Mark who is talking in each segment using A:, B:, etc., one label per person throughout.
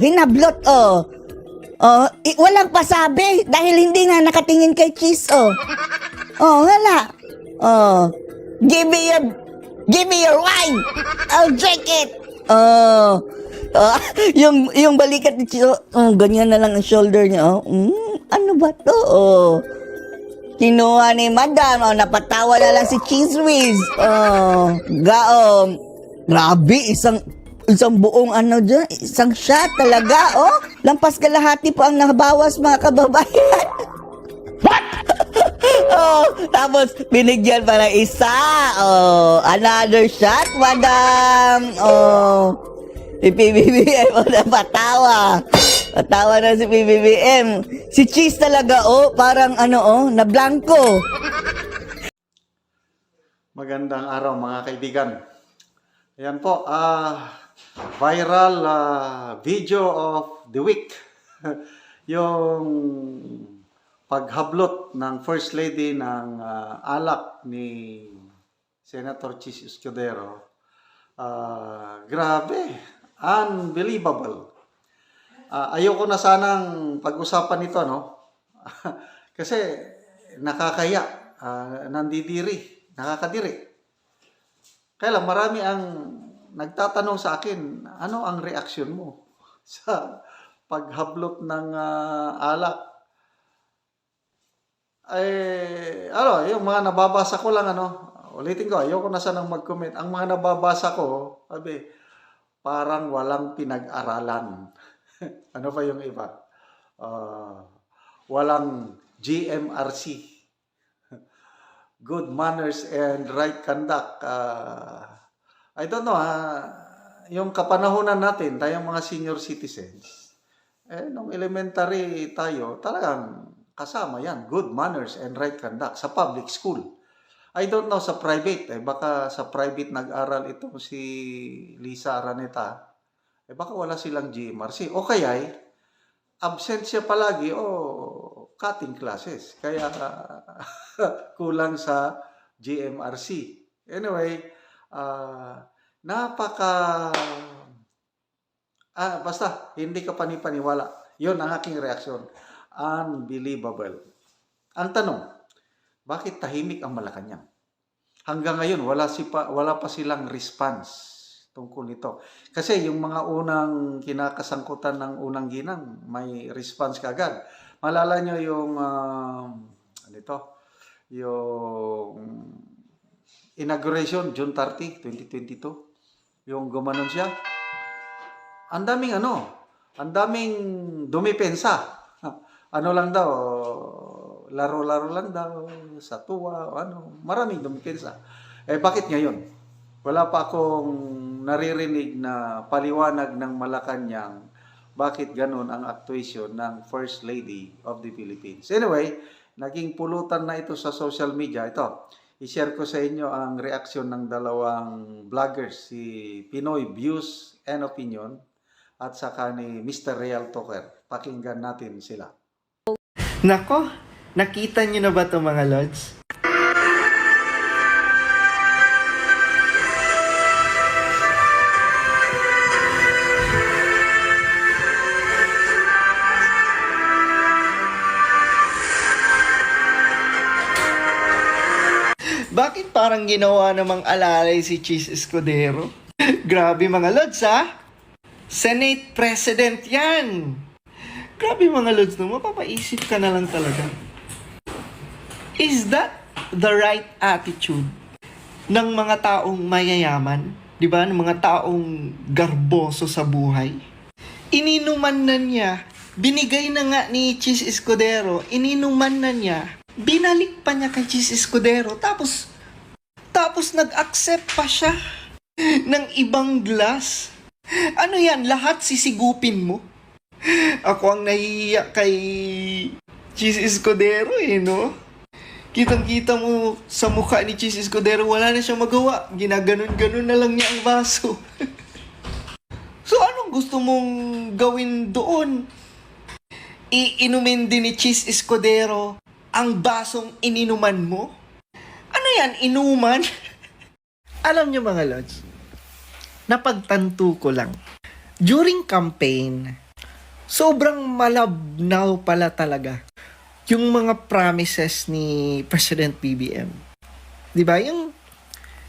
A: Hinablot, oh. Oh, i- walang pasabi dahil hindi nga nakatingin kay Cheese, oh. Oh, wala. Oh, give me your, give me your wine. I'll drink it. Oh, oh yung, yung balikat ni Cheese, oh, oh, ganyan na lang ang shoulder niya, oh. Mm, ano ba to, oh. Kinuha ni Madam, oh, napatawa na lang si Cheese Whiz. Oh, gaom. Grabe, isang isang buong ano dyan, isang shot talaga, oh. Lampas kalahati po ang nabawas mga kababayan. What? oh, tapos binigyan pa ng isa. Oh, another shot, madam. Oh, si PBBM oh, napatawa. Patawa na si PBBM. Si Cheese talaga, oh, parang ano, oh, na blanco.
B: Magandang araw mga kaibigan. Ayan po, ah viral ah, video of the week. yung paghablot ng First Lady ng ah, alak ni Senator Chis Escudero. Ah, grabe, unbelievable. Ah, ayoko na sanang pag-usapan ito, no? Kasi nakakaya, ah, nandidiri, nakakadiri. Kaya lang, marami ang nagtatanong sa akin, ano ang reaksyon mo sa paghablot ng ah, alak? Eh, ano, yung mga nababasa ko lang, ano, ulitin ko, ayoko na sanang mag-comment. Ang mga nababasa ko, sabi, parang walang pinag-aralan. ano pa yung iba? Ah, walang GMRC good manners and right conduct. Ah, I don't know, ha, yung kapanahonan natin, tayong mga senior citizens, eh, nung elementary tayo, talagang kasama yan, good manners and right conduct sa public school. I don't know sa private, eh, baka sa private nag-aral ito si Lisa Araneta, eh baka wala silang GMRC. O kaya, eh, absent siya palagi o cutting classes. Kaya kulang sa GMRC. Anyway, ah, napaka ah, basta hindi ka panipaniwala. 'Yon ang aking reaksyon. Unbelievable. Ang tanong, bakit tahimik ang Malacanang? Hanggang ngayon wala si pa, wala pa silang response tungkol nito. Kasi yung mga unang kinakasangkutan ng unang ginang, may response kagad. Malala nyo yung, um, ano ito, yung inauguration, June 30, 2022. Yung gumanon siya. Ang daming ano, ang daming dumipensa. Ano lang daw, laro-laro lang daw, sa tuwa, ano, maraming dumipensa. Eh bakit ngayon? Wala pa akong naririnig na paliwanag ng Malacanang bakit ganun ang actuation ng First Lady of the Philippines. Anyway, naging pulutan na ito sa social media. Ito, i-share ko sa inyo ang reaksyon ng dalawang vloggers, si Pinoy Views and Opinion at saka ni Mr. Real Talker. Pakinggan natin sila.
C: Nako, nakita niyo na ba to mga lods? Parang ginawa namang alalay si Cheese Escudero? Grabe mga lods ha? Senate President yan! Grabe mga lods no, mapapaisip ka na lang talaga. Is that the right attitude ng mga taong mayayaman? Di ba? Ng mga taong garboso sa buhay? Ininuman na niya, binigay na nga ni Cheese Escudero, ininuman na niya, binalik pa niya kay Cheese Escudero, tapos, tapos nag-accept pa siya ng ibang glass. Ano yan, lahat sisigupin mo? Ako ang nahihiya kay Cheese Escudero eh, no? Kitang-kita mo sa mukha ni Cheese Escudero, wala na siyang magawa. Ginaganon-ganon na lang niya ang baso. so, anong gusto mong gawin doon? Iinumin din ni Cheese Escudero ang basong ininuman mo? Ano yan, inuman? Alam niyo mga lods, napagtanto ko lang. During campaign, sobrang malabnaw pala talaga yung mga promises ni President BBM. 'Di ba? Yung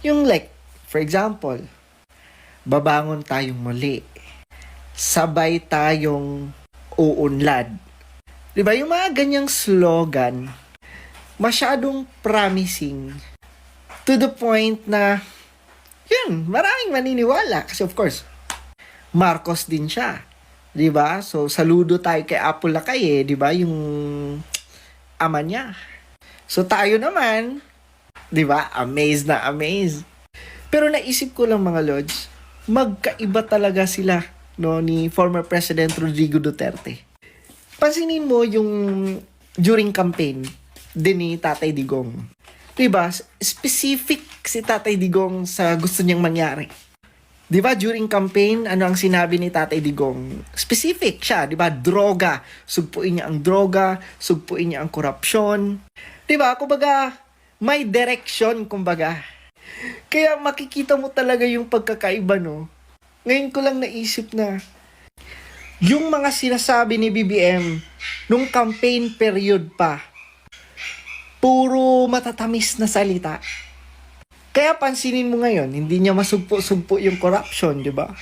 C: yung like for example, babangon tayong muli. Sabay tayong uunlad. 'Di ba? Yung mga ganyang slogan masyadong promising to the point na yun, maraming maniniwala kasi of course Marcos din siya. 'Di ba? So saludo tayo kay Apple Lakay eh, 'di ba? Yung ama niya. So tayo naman, 'di ba? Amazed na amazed. Pero naisip ko lang mga lords, magkaiba talaga sila no ni former President Rodrigo Duterte. Pansinin mo yung during campaign din ni Tatay Digong. 'Di ba? Specific si Tatay Digong sa gusto niyang mangyari. 'Di ba during campaign, ano ang sinabi ni Tatay Digong? Specific siya, 'di ba? Droga. Sugpuin niya ang droga, sugpuin niya ang korupsyon. 'Di ba? Kumbaga, may direction kumbaga. Kaya makikita mo talaga yung pagkakaiba, no? Ngayon ko lang naisip na yung mga sinasabi ni BBM nung campaign period pa, puro matatamis na salita. Kaya pansinin mo ngayon, hindi niya masugpo-sugpo yung corruption, di ba?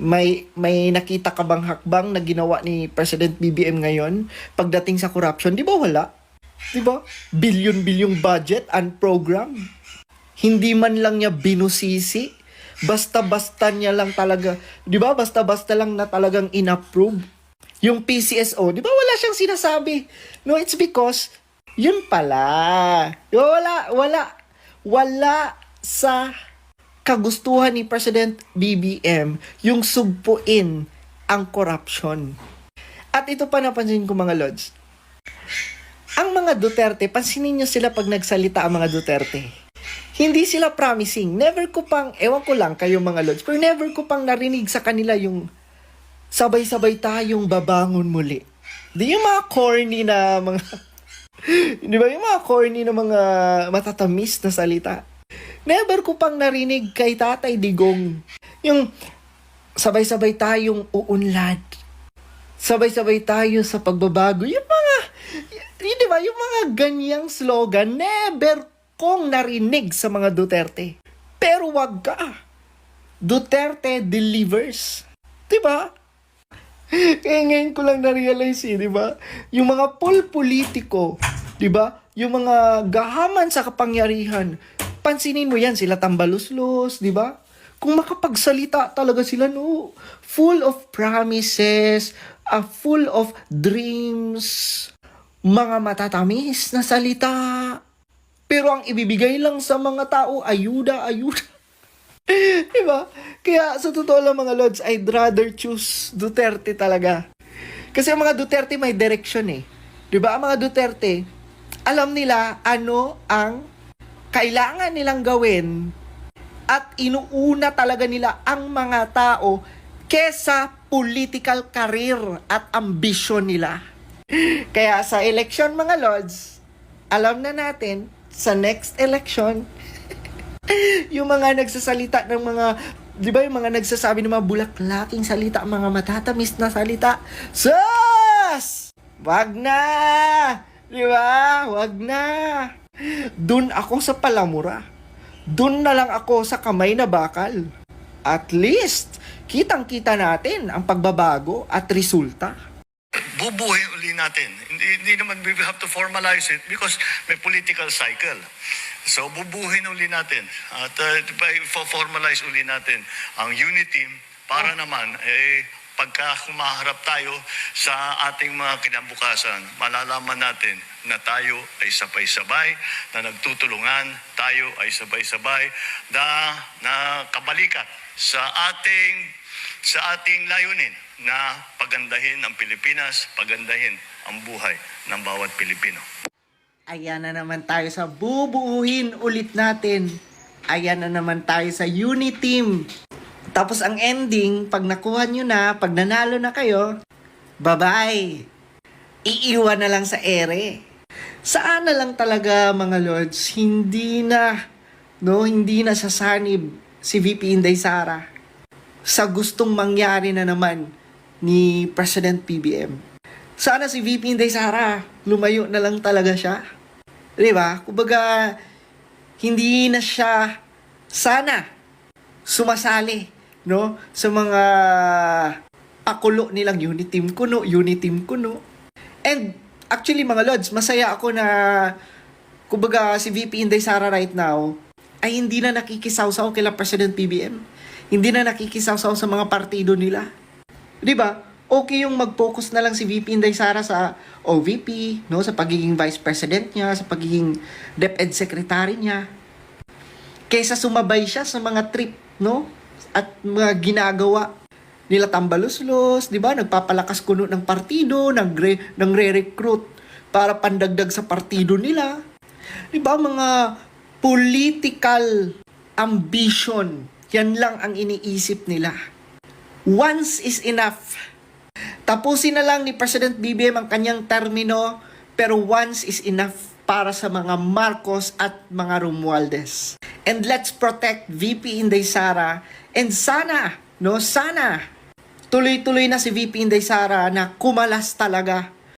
C: May may nakita ka bang hakbang na ginawa ni President BBM ngayon pagdating sa corruption? Di ba wala? Di ba? Billion-bilyong budget and program. Hindi man lang niya binusisi. Basta-basta niya lang talaga, di ba? Basta-basta lang na talagang inapprove. Yung PCSO, di ba wala siyang sinasabi? No, it's because, yun pala. Wala, wala, wala sa kagustuhan ni President BBM yung sugpuin ang corruption. At ito pa napansin ko mga lords. Ang mga Duterte, pansinin nyo sila pag nagsalita ang mga Duterte. Hindi sila promising. Never ko pang, ewan ko lang kayo mga lords, pero never ko pang narinig sa kanila yung sabay-sabay tayong babangon muli. Di yung mga corny na mga, di ba yung mga corny na mga matatamis na salita. Never ko pang narinig kay Tatay Digong yung sabay-sabay tayong uunlad. Sabay-sabay tayo sa pagbabago. Yung mga, y- di ba, yung mga ganyang slogan, never kong narinig sa mga Duterte. Pero wag ka. Duterte delivers. Di ba? Kaya ngayon ko lang na-realize eh, di ba? Yung mga pol politiko, di ba? Yung mga gahaman sa kapangyarihan, pansinin mo yan, sila tambaluslos, di ba? Kung makapagsalita talaga sila, no, full of promises, uh, full of dreams, mga matatamis na salita. Pero ang ibibigay lang sa mga tao, ayuda, ayuda. diba? Kaya sa totoo lang mga Lods, I'd rather choose Duterte talaga. Kasi ang mga Duterte may direction eh. Diba? Ang mga Duterte, alam nila ano ang kailangan nilang gawin at inuuna talaga nila ang mga tao kesa political career at ambisyon nila. Kaya sa election mga lords, alam na natin sa next election yung mga nagsasalita ng mga 'di ba yung mga nagsasabi ng mga bulaklaking salita, mga matatamis na salita. Sus! Wag na! 'Di ba? Wag na. Doon ako sa palamura. Doon na lang ako sa kamay na bakal. At least, kitang-kita natin ang pagbabago at resulta.
D: bubuhay uli natin. Hindi, hindi naman we have to formalize it because may political cycle. So bubuhin uli natin at uh, formalize uli natin ang unity para naman eh pagka kumaharap tayo sa ating mga kinabukasan, malalaman natin na tayo ay sabay-sabay, na nagtutulungan, tayo ay sabay-sabay, na nakabalikat sa ating sa ating layunin na pagandahin ang Pilipinas, pagandahin ang buhay ng bawat Pilipino.
C: Ayan na naman tayo sa bubuuhin ulit natin. Ayan na naman tayo sa unit team. Tapos ang ending, pag nakuha nyo na, pag nanalo na kayo, bye-bye. Iiwan na lang sa ere. Saan na lang talaga mga lords, hindi na, no, hindi na sasanib si VP Inday Sara sa gustong mangyari na naman ni President PBM. Sana si VP Inday Sara, lumayo na lang talaga siya. Di ba? Kumbaga, hindi na siya sana sumasali no sa mga pakulo nilang unit team kuno, unit team kuno. And actually mga lods, masaya ako na kumbaga si VP Inday Sara right now ay hindi na nakikisawsaw kila President PBM. Hindi na nakikisawsaw sa mga partido nila. 'Di ba? Okay yung mag-focus na lang si VP Inday Sara sa OVP, no, sa pagiging vice president niya, sa pagiging DepEd secretary niya. Kaysa sumabay siya sa mga trip, no? At mga ginagawa nila tambaluslos, 'di ba? Nagpapalakas kuno ng partido, nagre nagre-recruit para pandagdag sa partido nila. 'Di ba mga political ambition. Yan lang ang iniisip nila. Once is enough. Tapusin na lang ni President BBM ang kanyang termino, pero once is enough para sa mga Marcos at mga Romualdez. And let's protect VP Inday Sara and sana, no, sana tuloy-tuloy na si VP Inday Sara na kumalas talaga